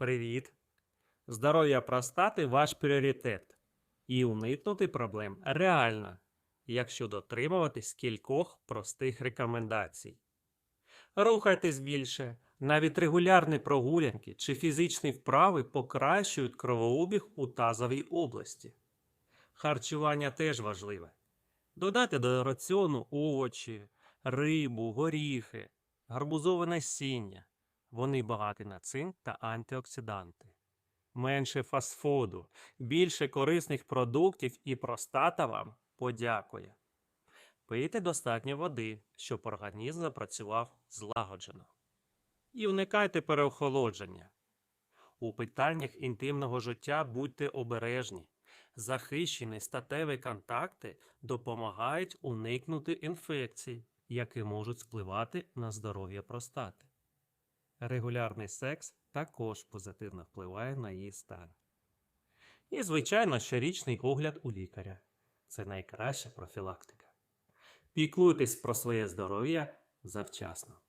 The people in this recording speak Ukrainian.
Привіт! Здоров'я простати ваш пріоритет. І уникнути проблем реально, якщо дотримуватись кількох простих рекомендацій. Рухайтесь більше. Навіть регулярні прогулянки чи фізичні вправи покращують кровообіг у тазовій області. Харчування теж важливе. Додати до раціону овочі, рибу, горіхи, гарбузове насіння. Вони багаті на цинк та антиоксиданти. Менше фастфуду, більше корисних продуктів і простата вам подякує. Пийте достатньо води, щоб організм запрацював злагоджено. І уникайте переохолодження. У питаннях інтимного життя будьте обережні. Захищені статеві контакти допомагають уникнути інфекцій, які можуть впливати на здоров'я простати. Регулярний секс також позитивно впливає на її стан. І, звичайно, щорічний огляд у лікаря це найкраща профілактика. Піклуйтесь про своє здоров'я завчасно.